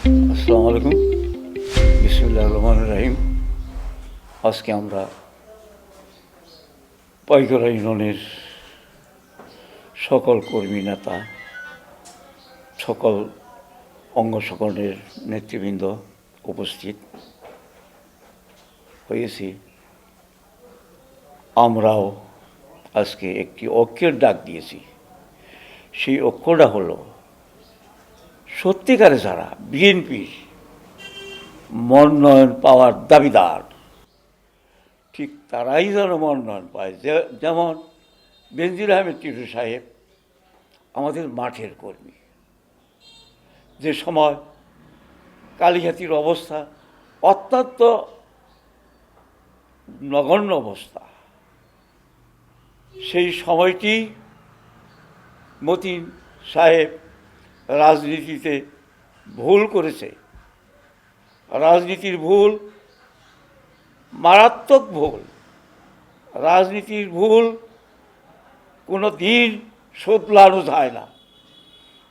আসসালামু আলাইকুম বিসমুল্লাহ রহমান রাহিম আজকে আমরা পাইকরা ইউনিয়নের সকল কর্মী নেতা সকল অঙ্গ সকলের নেতৃবৃন্দ উপস্থিত হয়েছি আমরাও আজকে একটি ঐক্যের ডাক দিয়েছি সেই ঐক্যটা হলো সত্যিকারে যারা বিএনপির মনোনয়ন পাওয়ার দাবিদার, ঠিক তারাই যেন মনোনয়ন পায়। যেমন বেনজির আহমেদ টিটু সাহেব আমাদের মাঠের কর্মী। যে সময় কালীঘাতির অবস্থা অত্যন্ত নগণ্য অবস্থা, সেই সময়টি মতিন সাহেব রাজনীতিতে ভুল করেছে। রাজনীতির ভুল মারাত্মক ভুল। রাজনীতির ভুল কোনো দিন শোধলানো যায় না।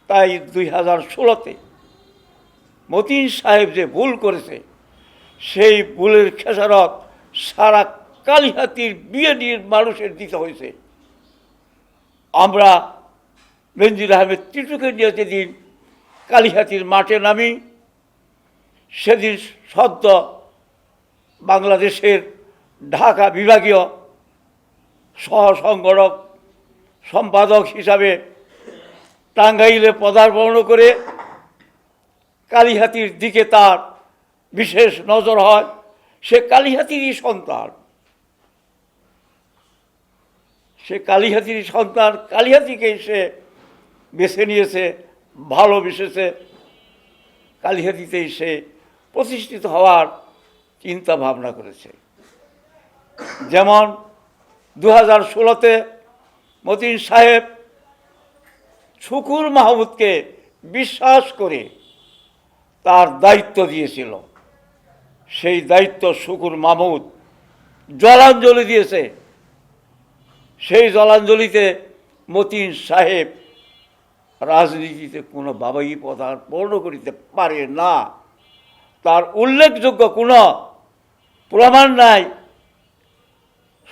তাই দুই হাজার ষোলোতে মতিন সাহেব যে ভুল করেছে, সেই ভুলের খেসারত সারা কালিহাতির বিএডির মানুষের দিতে হয়েছে। আমরা বেনজির আহমেদ টিটুকে নিয়ে যেদিন কালিহাতির মাঠে নামি, সেদিন সদ্য বাংলাদেশের ঢাকা বিভাগীয় সহসংগঠক, সম্পাদক হিসাবে টাঙ্গাইলে পদার্পণ করে কালিহাতির দিকে তার বিশেষ নজর হয়। সে কালিহাতিরই সন্তান। সে কালিহাতির সন্তান, কালিহাতিকে সে বেছে নিয়েছে ভালোবেসেছে কালিহাতিতেই সে প্রতিষ্ঠিত হওয়ার চিন্তা ভাবনা করেছে। যেমন দু হাজার ষোলোতে মতিন সাহেব শুকুর মাহমুদকে বিশ্বাস করে তার দায়িত্ব দিয়েছিল। সেই দায়িত্ব শুকুর মাহমুদ জলাঞ্জলি দিয়েছে। সেই জলাঞ্জলিতে মতিন সাহেব রাজনীতিতে কোনো বাবাই পদার্পণ করিতে পারে না। তার উল্লেখযোগ্য কোনো প্রমাণ নাই।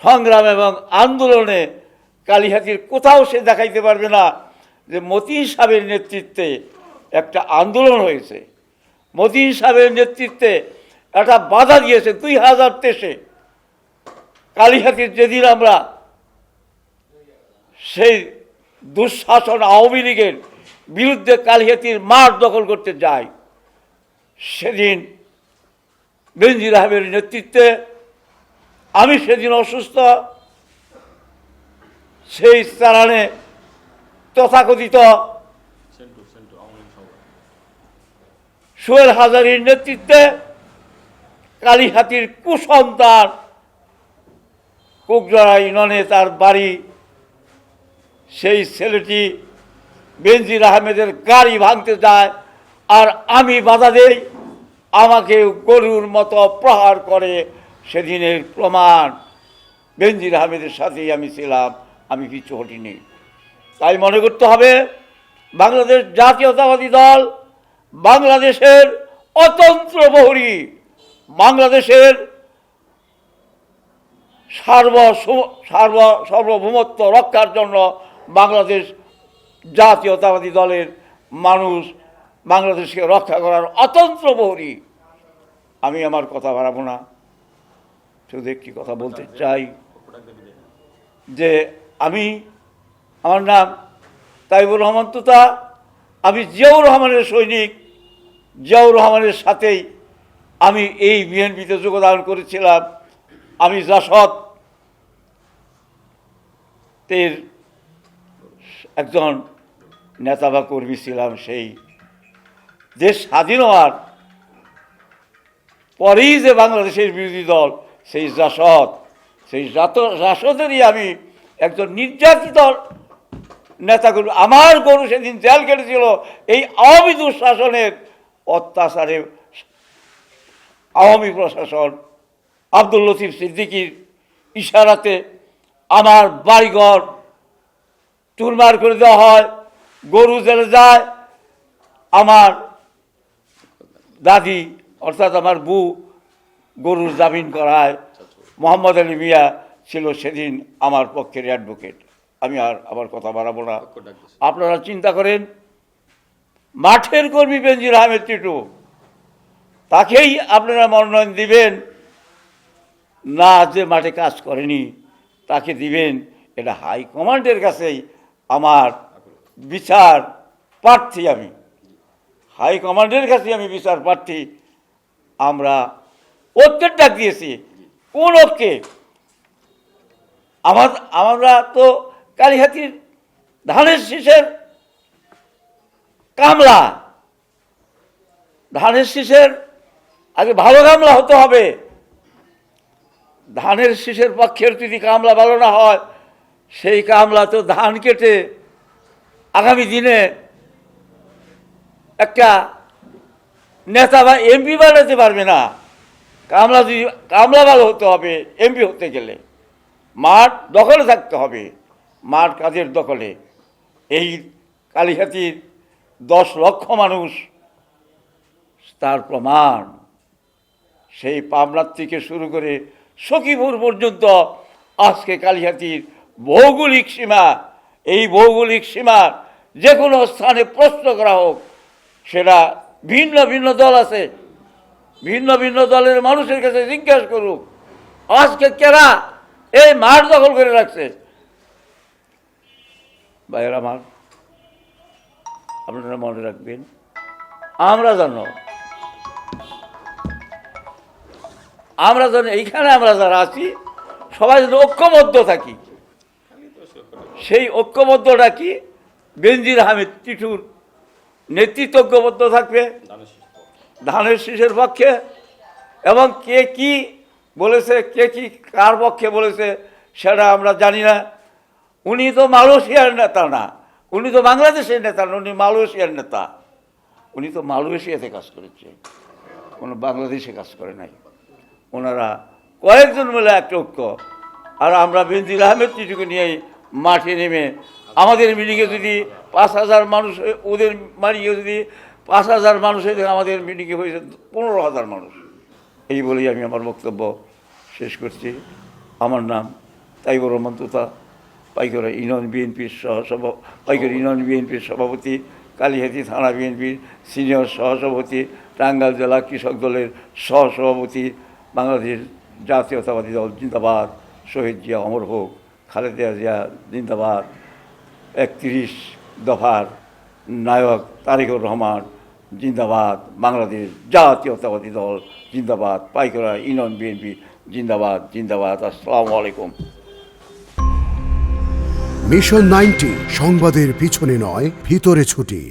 সংগ্রাম এবং আন্দোলনে কালীহাতির কোথাও সে দেখাইতে পারবে না যে মতিন সাহেবের নেতৃত্বে একটা আন্দোলন হয়েছে। মতিন সাহেবের নেতৃত্বে একটা বাধা দিয়েছে দুই হাজার তেইশে। কালীহাতির যেদিন আমরা সেই দুঃশাসন আওয়ামী লীগের বিরুদ্ধে কালিহাতির মাঠ দখল করতে যায়। সেদিন বেনজির আহমের নেতৃত্বে আমি সেদিন অসুস্থ। সেই চালানে তথাকথিত সোহেল হাজারির নেতৃত্বে কালীহাতির কুসন্তান কুকজরা ইউনিয়নে তার বাড়ি সেই ছেলেটি বেনজির আহমেদের গাড়ি ভাঙতে যায় আর আমি বাধা দেই, আমাকে গরুর মতো প্রহার করে সেদিনের প্রমাণ। বেনজির আহমেদের সাথেই আমি ছিলাম, আমি কিছু হটিনি তাই মনে করতে হবে, বাংলাদেশ জাতীয়তাবাদী দল বাংলাদেশের অতন্ত্র প্রহরী বাংলাদেশের সার্ব সার্ব, সার্বভৌমত্ব রক্ষার জন্য বাংলাদেশ জাতীয়তাবাদী দলের মানুষ বাংলাদেশকে রক্ষা করার অতন্ত্র প্রহরী। আমি আমার কথা বাড়াবো না। শুধু একটি কথা বলতে চাই যে আমি, আমার নাম তাইবুর রহমান তুতা। আমি জিয়াউর রহমানের সৈনিক। জিয়াউর রহমানের সাথেই আমি এই বিএনপিতে যোগদান করেছিলাম। আমি জাসদ একজন নেতা বা কর্মী ছিলাম সেই। দেশ স্বাধীন হওয়ার পরেই যে বাংলাদেশের বিরোধী দল, সেই জাসদ সেই জাসদেরই আমি একজন নির্যাতিত নেতা কর্মী আমার গরু সেদিন জেল কেটেছিল এই আওয়ামী দুঃশাসনের অত্যাচারে আওয়ামী প্রশাসন আব্দুল লতিফ সিদ্দিকির ইশারাতে আমার বাড়িঘর চুরমার করে দেওয়া হয় গরু জেলে যায় আমার দাদি অর্থাৎ আমার বউ গরুর জামিন করায়। মোহাম্মদ আলী মিয়া ছিল সেদিন আমার পক্ষের অ্যাডভোকেট আমি আর আমার কথা বাড়াবো না। আপনারা চিন্তা করেন মাঠের কর্মী বেনজির আহমেদ টিটু তাকেই আপনারা মনোনয়ন দিবেন। না যে মাঠে কাজ করেনি তাকে দিবেন। এটা হাইকমান্ডের কাছেই আমার বিচার প্রার্থী আমি। হাই কমান্ডের কাছে আমি বিচার প্রার্থী। আমরা ঐক্যের ডাক দিয়েছি। কোন ঐক্যে আমার, আমরা তো কালীহাতির ধানের শীষের কামলা। ধানের শীষের আগে ভালো কামলা হতে হবে। ধানের শীষের পক্ষের যদি কামলা ভালো না হয় সেই কামলা তো ধান কেটে আগামী দিনে একটা নেতা বা এমপি বানাতে পারবে না। কামলা যদি, কামলা ভালো হতে হবে, এমপি হতে গেলে। মাঠ দখলে থাকতে হবে, মাঠ কাজের দখলে। এই কালীহাতির দশ লক্ষ মানুষ, তার প্রমাণ। সেই পাবনার থেকে শুরু করে সখীপুর পর্যন্ত আজকে কালিহাতির ভৌগোলিক সীমা, এই ভৌগোলিক সীমার যে কোনো স্থানে প্রশ্ন করা হোক, সেটা ভিন্ন ভিন্ন দল আছে। ভিন্ন ভিন্ন দলের মানুষের কাছে জিজ্ঞাসা করুক, আজকে কেরা এই মাঠ দখল করে রাখছে? ভাইয়ের আমার, আপনারা মনে রাখবেন, আমরা জানো আমরা যেন এইখানে আমরা যারা আছি, সবাই যেন ঐক্যবদ্ধ থাকি। সেই ঐক্যবদ্ধটা কি? বেনজির আহমেদ টিটুর নেতৃত্ব ঐক্যবদ্ধ থাকবে? ধানের শীষের পক্ষে। এবং কে কি বলেছে কে কি কার পক্ষে বলেছে সেটা আমরা জানি না। উনি তো মালয়েশিয়ার নেতা না। উনি তো বাংলাদেশের নেতা না উনি মালয়েশিয়ার নেতা। উনি তো মালয়েশিয়াতে কাজ করেছে। কোনো বাংলাদেশে কাজ করে নাই। ওনারা কয়েকজন মিলে একটা ঐক্য। আর আমরা বেনজির আহমেদ টিটুকে নিয়ে মাঠে নেমে। আমাদের মিটিংয়ে যদি পাঁচ হাজার মানুষ, ওদের মারিয়ে যদি পাঁচ হাজার মানুষ হয়ে আমাদের মিটিংয়ে হয়েছে পনেরো হাজার মানুষ। এই বলেই আমি আমার বক্তব্য শেষ করছি। আমার নাম তাইবুর রহমান তোতা, পাইকরা ইউনিয়ন বিএনপির সহসভা পাইকরা ইউনিয়ন বিএনপির সভাপতি, কালীহাতি থানা বিএনপির সিনিয়র সহসভাপতি টাঙ্গাল জেলা কৃষক দলের সহসভাপতি, বাংলাদেশ জাতীয়তাবাদী দল জিন্দাবাদ, শহীদ জিয়া অমর হোক। খালেদা জিয়া জিন্দাবাদ, একত্রিশ দফার নায়ক তারেকুর রহমান জিন্দাবাদ, বাংলাদেশ জাতীয়তাবাদী দল জিন্দাবাদ পাইকরা ইউনিয়ন বিএনপি জিন্দাবাদ জিন্দাবাদ, আসসালামু আলাইকুম। মিশন নাইনটি, সংবাদের পিছনে নয়, ভিতরে ছুটি।